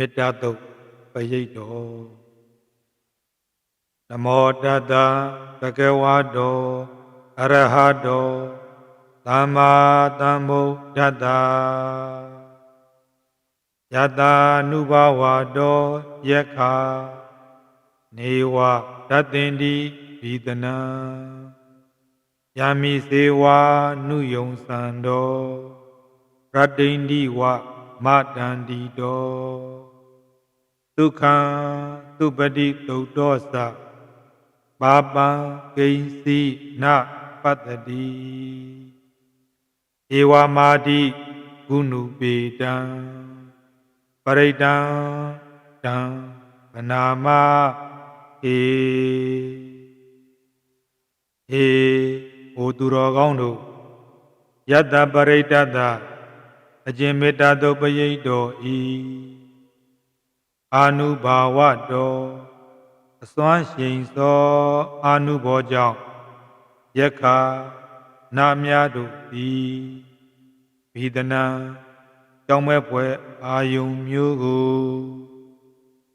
မေတ္တာတုတ်ပရိတ်တော်နမောတတ္တသကဝါတောအရဟတောသမ္မာသမ္ဗုဒ္ဓတ္တယတာနုဘဝတောယက္ခာနေဝတတ္တင်တိဘိဒနံယမိစေဝါနုယုံစံတော်ရတ္တိန္ဒီဝမတန္တိတော ဒုက္ခံသူပတိတုတ်တောသပါပံဂိဉ္စီနပတ္တိဧဝမာတိဂုဏုပေတံပရိတံတံဗနာမဟေဟေဟိုသူတော်ကောင်းတို့ယတ္တပရိတ္တတအကျင့်မေတ္တာတို့ပရိတ်တော်ဤ အာနုဘာဝတော်အစွမ်းရှိန်သောအာနုဘောကြောင့်ယက္ခာနာများတို့သည်ဘိဒနာကြောင်းမဲ့ပွဲအာယုံမျိုးကို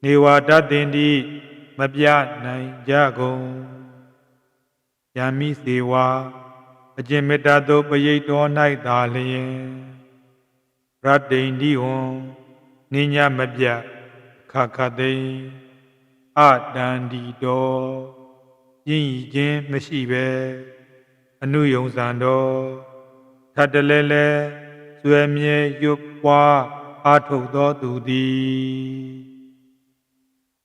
နေဝတတ်တင်တိမပြနိုင်ကြကုန်ယံမိစေဝါအကျင့်မေတ္တာတို့ပရိတ်တော်၌သာလျင်ရတ္တိန်ဒီဝံနိညာမပြ ခခသိင်အတန္တိတော်ယဉ်ဤခြင်းမရှိပဲအနုယုံစံတော်ထပ်တလဲလဲဆွေမြဲရွတ်ပွားအာထုတ်သောသူသည်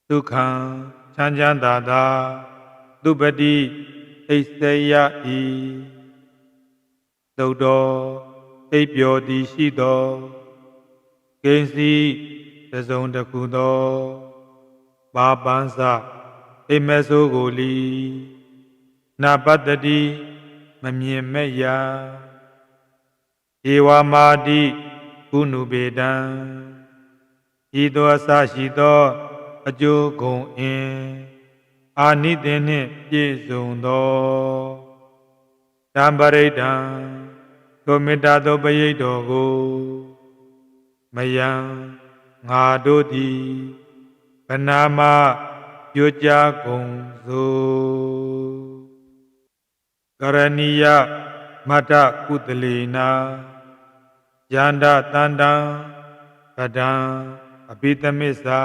ဒုက္ခံချမ်းချမ်းသာသာသူပတိဣစေယဤသုတ်တော်အိပ်ပျော်သည်ရှိသောဂိဉ္စီ တစုံတစ်ခုသောပါပန်းစအိမ်မက်ဆိုးကိုလီနာပတ္တိမမြင်မဲ့ရာဧဝမာတိကုဏုပေတံဤသောအစရှိသော အကျိုးဂုံအင်းအာနိသင်နှင့်ပြည့်စုံသောတံပရိဒံသောမေတ္တာသောပရိတ်တော်ကိုမယံ ငါတို့သည်ဗနာမပြုကြကုန်စို့ကရဏီယမတ္တကုတလေနာယန္တတန္တံကဒံအပိသမစ္စာ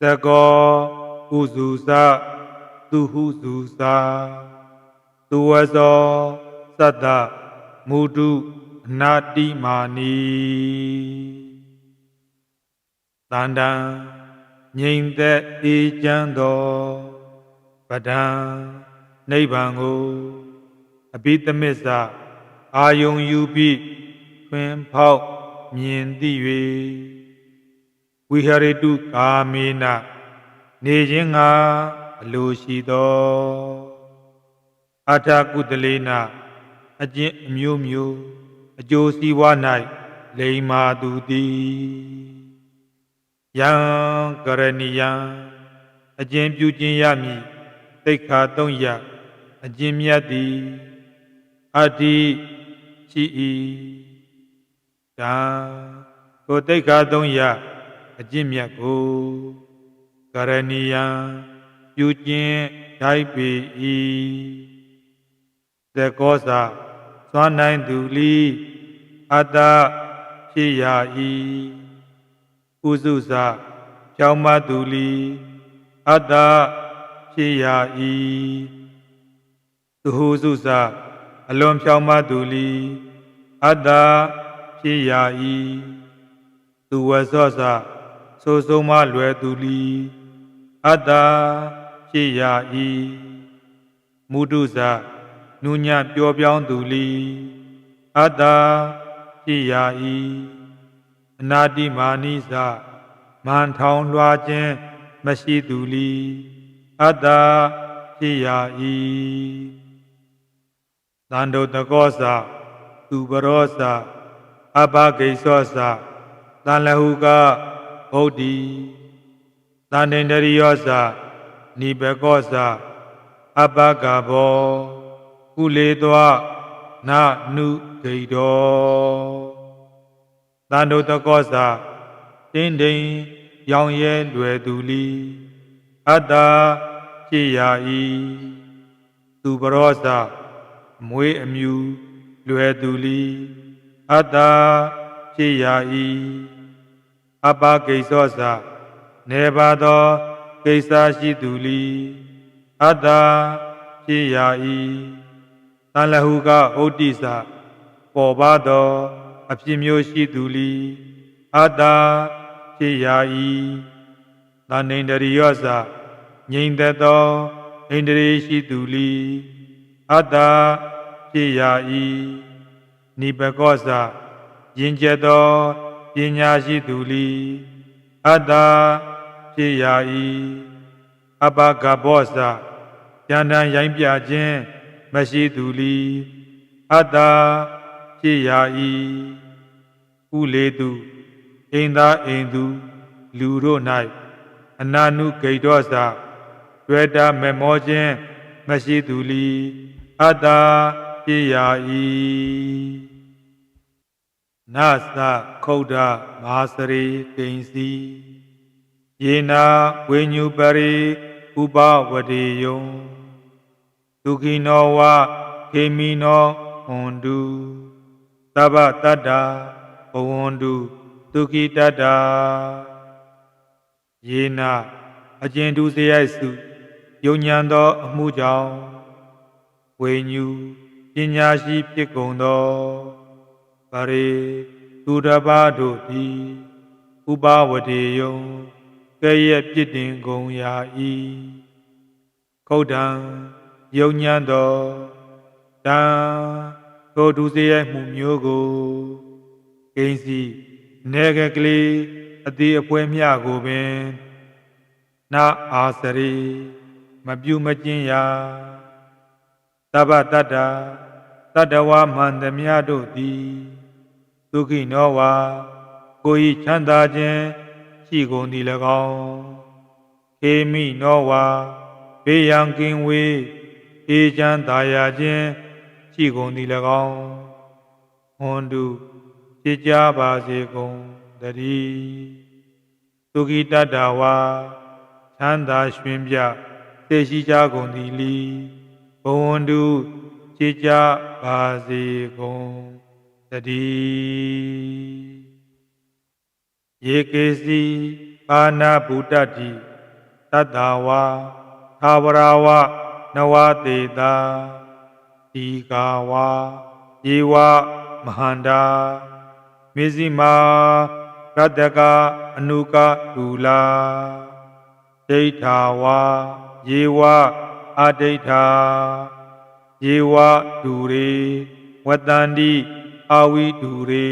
သကောဥစုစသူဟုစုစာသူဝဇောသတ္တမုတုအနာတိမာနီ တန္တံငြိမ်သက်အေးချမ်းသောပဒံနိဗ္ဗာန်ကိုအဘိသမစ္ဆအာယုံယူပြီးတွင်ဖောက်မြင်သိ၍ဝိဟရိတုကာမေနနေခြင်းငါအလိုရှိသောအထာကုတလေနအကျင့်အမျိုးမျိုးအကျိုးစီးပွား၌လိမ္မာသူသည် ယံကရဏီယံအကျင့်ပြုခြင်းရမည်သိက္ခာသုံးရအကျင့်မြတ်သည်အတ္တိရှိ၏ဒါကိုသိက္ခာသုံးရအကျင့်မြတ်ကိုကရဏီယံပြုခြင်းဓာတ်ပေ၏သကောစာစွမ်းနိုင်သူလီအတ္တဖြစ်ရ၏ ဥစုစကြောင်းမသူလီအတ္တဖြစ်ရ၏သူဟုစုစအလွန်ဖြောင်းမသူလီအတ္တဖြစ်ရ၏သူဝဆောစဆိုဆုံးမလွယ်သူလီအတ္တဖြစ်ရ၏မုဒုစနုညပျော်ပြောင်းသူလီအတ္တဖြစ်ရ၏ အနာတိမာနိစမန်ထောင်လွှာခြင်းမရှိသူလီအတ္တဖြစ်ရ၏တန်တုတကောစသူပရောစအဘဂိသောစတန်လဟုကဗုဒ္ဓီတန်တင်တရိယောစနိဘကောစအဘဂဘောကုလေသောနနုဂိတော တန်တုတကောစာတတင်းတိမ်ရောင်ရဲလွယ်သူလီအတ္တာဖြစ်ရာဤသူပရောဇအမွေးအမြူလွယ်သူလီအတ္တာဖြစ်ရာဤအပကိစ္ဆောသနေပါသောကိစ္စရှိသူလီအတ္တာဖြစ်ရာဤတန်လဟုကဩတ္တိစပေါ်ပါသော အဖြစ်မျိုးရှိသူလီအတ္တာဖြစ်ရာဤသန္နိန္ဒရိယောသငြိမ်သက်သောဣန္ဒြေရှိသူလီအတ္တာဖြစ်ရာဤနိဘကောသယင်ကျက်သောပညာရှိသူလီအတ္တာဖြစ်ရာဤအပကဘောသဉာဏ်တန်ရိုင်းပြခြင်းမရှိသူလီအတ္တာ ဖြစ်ရာဤဥလေသူအိမ်သာအိမ်သူ လူတို့၌အနာနုဂိတ်တော်စာတွေ့တာမမောခြင်းမရှိသူလီအတ္တာဖြစ်ရာဤနသခုဒ္ဓမဟာစရိကိဉ္စီယေနာဝိညုပရိဥပဝတိယုံဒုခိနောဝခေမိနောဟွန်တု သဗ္ဗတတ္တာဘဝန္တုဒုခိတတ္တာယေနာအကျဉ်သူစရိုက်စုယုံညံသောအမှုကြောင့်ဝိညုပညာရှိဖြစ်ကုန်သောပရိသူတစ်ပါးတို့သည်ဥပဝတေယုံကဲ့ရဲ့ပြစ်တင်ကုန်ရာဤခုတ်တံယုံညံသောတံ ထိုဒုစရိုက်မှုမျိုးကိုဂိဉ္စီနေကကလေးအသေးအပွဲမြကိုပင်နာအာစရိမပြုမကျင်ရာသဗ္ဗတတ္တာတတ္တဝမန္တမြတို့သည်ဒုက္ခိနောဝါကိုဤချမ်းသာခြင်းရှိကုန်သည်၎င်းခေမိနောဝါဘေးရန်ကင်းဝေးအေးချမ်းသာယာခြင်း ရှိကုန်သည်၎င်းဟွန်တုဖြစ်ကြပါစေကုန်တည်းဒုက္ခိတတ္တဝါချမ်းသာရွှင်ပြသိရှိကြကုန်သည်လီဘဝန္တုဖြစ်ကြပါစေကုန်တည်းယေကေစီပါဏဗုဒ္ဓတိတတ္တဝါသာဝရဝနဝတေတာ ဒီကာဝါယေဝမဟန္တာမေဇိမာရတ္တကအနုကဒူလာဒိဋ္ဌာဝါယေဝအဒိဋ္ဌာယေဝဒူရေဝတ္တန္တိအာဝိဒူရေ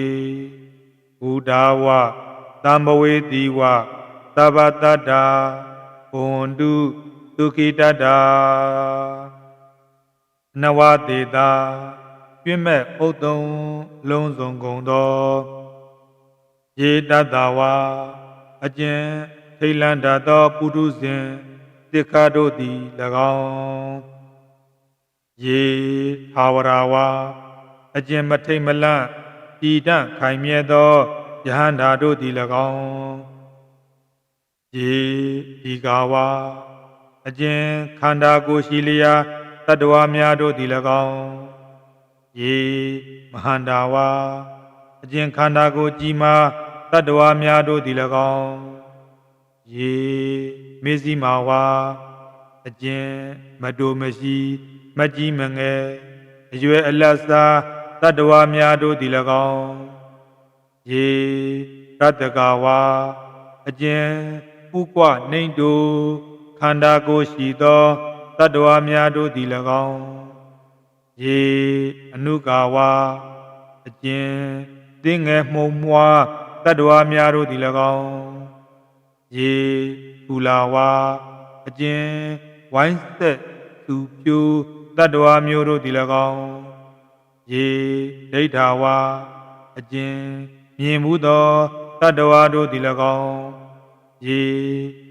ဘုဒ္ဓဝတံဘဝေတိဝသဗ္ဗတတ္တာဘွန်တုဒုခိတတ္တာ နဝတေတာပြည့်မဲ့ဥဒ္ဒံလုံးစုံကုန်သောယေတတ္တဝါအကျဉ်ထိလန္တာသောပုထုဇဉ်တိခါတို့သည်၎င်းယေသာဝရဝါအကျဉ်မထိတ်မလန့်တည်တံ့ခိုင်မြဲသောယဟန္တာတို့သည်၎င်းယေဒီကာဝါအကျဉ်ခန္ဓာကိုယ်ရှိလျာ တတ္တဝါများတို့သည်၎င်းယေမဟန္တာဝါအကျဉ်ခန္ဓာကိုယ်ကြီးမားတတ္တဝါများတို့သည်၎င်းယေမေဇိမာဝါအကျဉ်မတိုမရှိမကြီးမငယ်အရွယ်အလတ်စားတတ္တဝါများတို့သည်၎င်းယေတတ္တကဝါအကျဉ်ဥကွနှိမ့်တူခန္ဓာကိုယ်ရှိသော တတ္တဝါများတို့သည်၎င်းယေအနုကာဝါအကျဉ်တင်းငယ်မှုံမွားတတ္တဝါများတို့သည်၎င်းယေပူလာဝါအကျဉ်ဝိုင်းဆက်သူပြူတတ္တဝါမျိုးတို့သည်၎င်းယေဒိဋ္ဌာဝါအကျဉ်မြင်မှုသောတတ္တဝါတို့သည်၎င်းယေ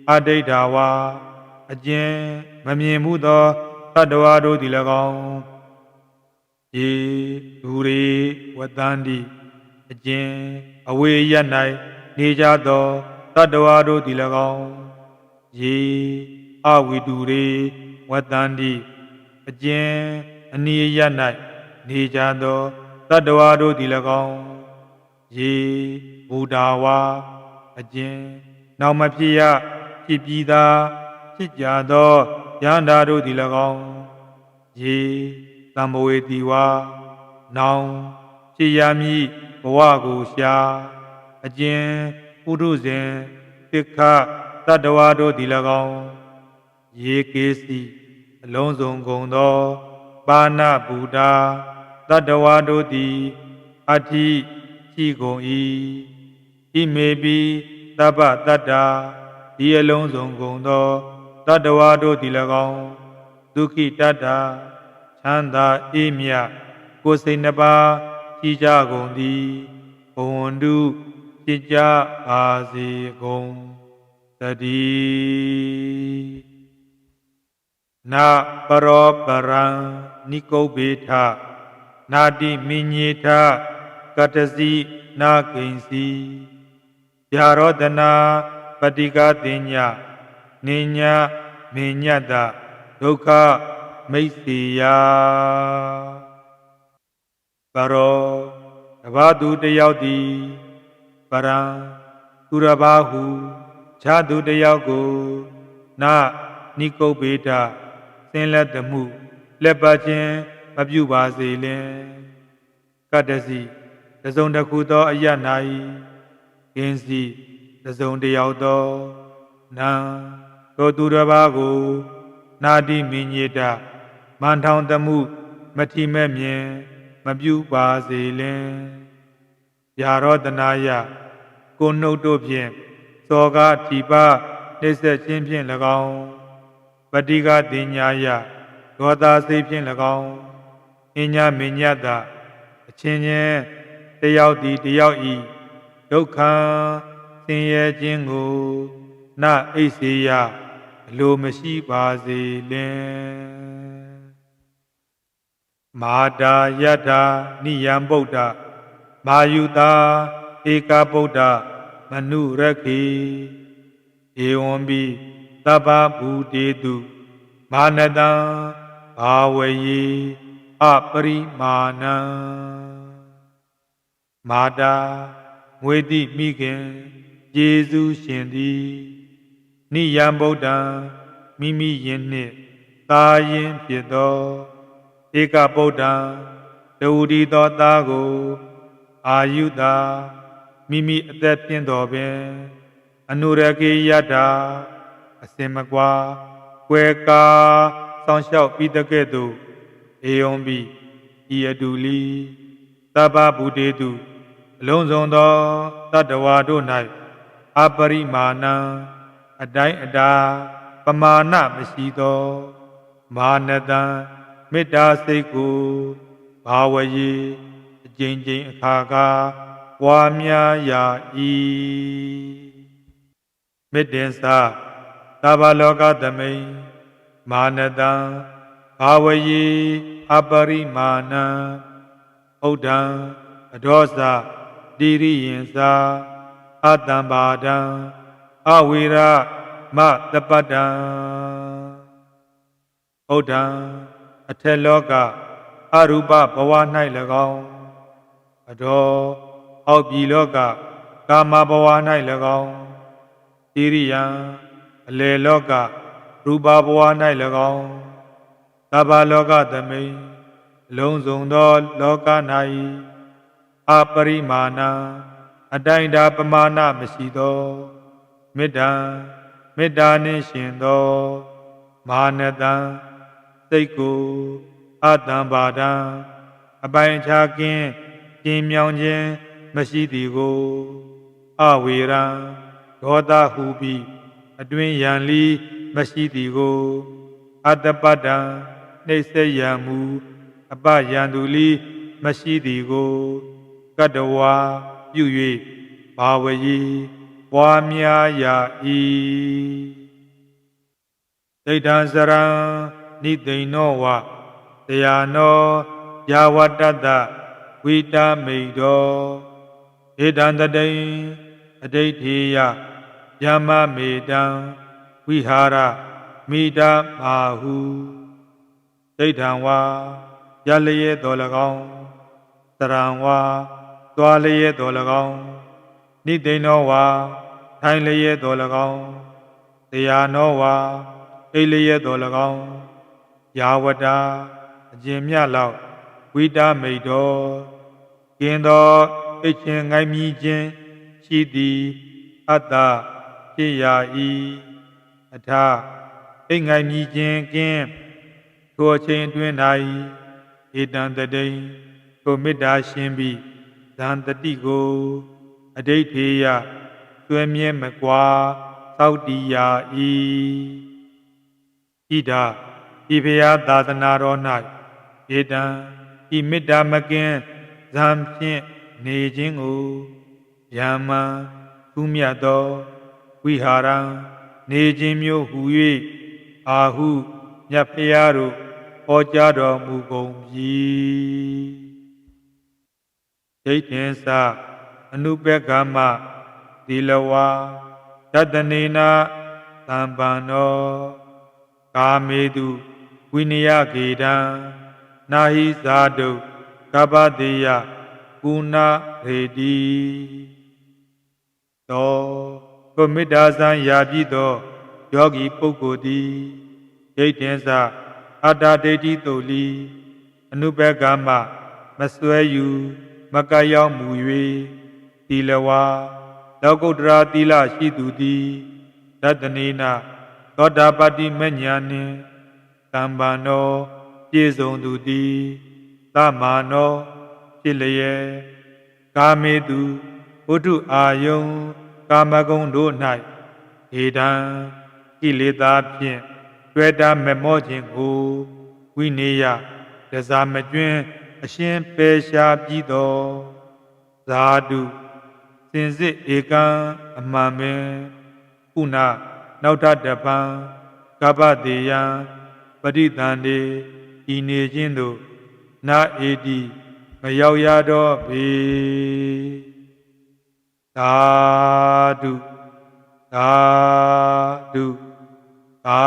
အဒိဋ္ဌာဝါအကျဉ် မမြင်မှုသောတတ္တဝါတို့သည်၎င်းယေဒူရေဝတ္တန္တိအကျဉ်အဝေရ၌နေကြသောတတ္တဝါတို့သည်၎င်းယေအဝိတုရေဝတ္တန္တိအကျဉ်အနိယ၌နေကြသောတတ္တဝါတို့သည်၎င်းယေဘုဒ္ဓဝါအကျဉ်နောက်မဖြစ်ရဖြစ်ပြီးသားဖြစ်ကြသော ယန္တာတို့သည်၎င်းယေသံဘဝေတိဝါနောင်ဖြစ်ရမည်ဘဝကိုရှာအကျဉ်ပုထုဇဉ်တိခတတ္တဝါတို့သည်၎င်းယေကေစီအလုံးစုံကုန်သောပါဏဗုဒ္ဓတတ္တဝါတို့သည်အဋ္ဌိရှိကုန်၏ဣမေပိတပ္ပတတ္တာဒီအလုံးစုံကုန်သော တတ္တဝါတို့သည်၎င်းဒုက္ခိတတ္တာချမ်းသာအေးမြတ်ကိုယ်စိတ်နှစ်ပါးရှိကြကုန်သည်ဘဝန္တုဖြစ်ကြပါစေကုန်သတည်းနာပရောပရံနိကုဗ္ဗေထနာတိမိညေထကတစီနာကိဉ္စီဗျာရောဒနာပတိကတိညာ နိညာမေညတ္တဒုက္ခမိတ်စီယပရောတဘာသူတယောက်သည်ပရံသူရဘာဟုခြားသူတယောက်ကိုနာနိကုတ်ပေတစင်လက်တမှုလက်ပါခြင်းမပြုပါစေလင်ကတ္တစီတစုံတစ်ခုသောအယတ်နာ၏ကင်းစီတစုံတယောက်သောနာ သောသူတစ်ပါးကို နာတိမင်းညေတမန်ထောင်တမှုမထီမဲ့မြင်မပြုပါစေလင်ယာရောတနာယကိုနှုတ်တို့ဖြင့်စောကားထီပါနှိစ္စခြင်းဖြင့်၎င်းပတိကတင်ညာယဒေါသစိတ်ဖြင့်၎င်းအညမညတ္တအချင်းချင်းတယောက်သည်တယောက်ဤဒုက္ခဆင်းရဲခြင်းကိုနအိစေယအ လိုမရှိပါစေလင်မာတာယထာနိယံဗုဒ္ဓမာယုတာဧကဗုဒ္ဓမနုရခေဧဝံပိသဗ္ဗဘူတေတုမာနတံဘာဝယေအပရိမာဏံမာတာငွေတိမိခင်ယေရှုရှင်သည် နိယံဗုဒ္ဓံမိမိယင်နှင့်သာယင်ဖြစ်သောဧကဗုဒ္ဓံတဝူဒီသောသားကို အာယုတာမိမိအသက်ပြင်းတော်ပင်အနုရကေယတာအစင်မကွာကွယ်ကာစောင့်ရှောက်ပြီးတကဲ့သို့အေယုံဘိဤအတူလီသဗ္ဗဗုတေတုအလုံးစုံသောတတ္တဝါတို့၌အပရိမာဏံ အတိုင်းအတာပမာဏမရှိသော မာနတံမေတ္တာစိတ်ကိုဘာဝယေအကျဉ်းချင်းအခါကားပွားများရာဤမေတ္တင်္စသဗ္ဗလောကသမိန်မာနတံဘာဝယေအပရိမာဏံဥဒ္ဒံအဒောစတိရိယင်စာအတံပါဒံ အဝိရမတပတံဥဒ္ဒံအထက်လောကအရူပဘဝ၌၎င်းအတော်အောက်ပြည်လောကကာမဘဝ၌၎င်းတိရိယံအလေလောကရူပဘဝ၌၎င်းသဗ္ဗလောကသမိန်လုံးစုံသောလောက၌အပရိမာဏအတိုင်းတာပမာဏမရှိသော မေတ္တာမေတ္တာနှင့်ရှင်သောမာနတံစိတ်ကိုအတံပါဒံအပိုင်ခြားကင်းကျင်းမြောင်ခြင်းမရှိသည်ကိုအဝေရံဒေါသဟုပြီးအတွင်ယံလီမရှိသည်ကိုအတ္တပတ္တံနှိစ္စယံမူအပယံသူလီမရှိသည်ကိုကတဝါပြု၍ဘာဝယီ ပွားများရာဤဒိဋ္ဌံစရံနိသိဏောဝတရားနောယာဝတ္တတဝိတာမိတောဧတံတတိံအဋိဋ္ဌေယယမမေတံဝိဟာရမိတမာဟုဒိဋ္ဌံဝါရလျက်တော်၎င်းတရံဝါသွားလျက်တော်၎င်းနိသိဏောဝါ ထိုင်လျက်တော်၎င်းတရားနောဝါအိလျက်တော်၎င်းယာဝတာအကျင်မြလောက်ဝိတာမိတ်တော်ကင်းသောအိတ်ချင်းငိုင်းမြည်ခြင်းရှိသည်အတ္တဖြစ်ရာဤအထအိတ်ငိုင်းမြည်ခြင်းကင်းထိုအချိန်တွင်၌ဧတံတတိန်ထိုမေတ္တာရှင်ပြီးဇန်တတိကိုအဋိဋ္ဌေယ ကျွဲမြဲမကွာသောက်တီယာဤဣဒဤဖရာသာသနာတော်၌ဧတံဤမေတ္တာမကင်းဇံဖြင့်နေခြင်းကိုယမံကုမြတ်သောဝိဟာရံနေခြင်းမျိုးဟူ၍အာဟုမြတ်ဖရာတို့ဟောကြားတော်မူကုန်ပြီဒိဋ္ဌင်္စအနုပက္ခမ သီလဝါတတနေနာသံပန္နောကာမေတုဝိနယကေတံနာဟိဇာတုကပ္ပတိယကုဏရေတိသောကိုမေတ္တာဇံရာပြည့်သောယောဂီပုဂ္ဂိုလ်သည်ဒိဋ္ဌင်္စအတ္တဒိဋ္ဌိတုလီအနုပက္ခမမစွဲယူ မကရောက်မူ၍သီလဝါ လောကုတ္တရာသီလရှိသူသည်တတနေနသောတာပတ္တိမညာနှင့်တမ္ပန္နောပြည့်စုံသူသည်သမာနောဖြစ်လျက်ကာမေတုဝုထုအာယုံကာမဂုဏ်တို့၌ဧတံကိလေသာဖြင့်တွေ့တာမမောခြင်းကိုဝိနေယတစားမကျွင်းအရှင်ပေရှားပြီးသောဇာတု စင်စစ်ဧကံအမှန်ပင်ခုနနောက်ထပ်တပံကပ္ပတေယံပရိသန္တေဤနေခြင်းသို့နာဧတိမရောက်ရတော့ပေသာဓုသာဓုသာ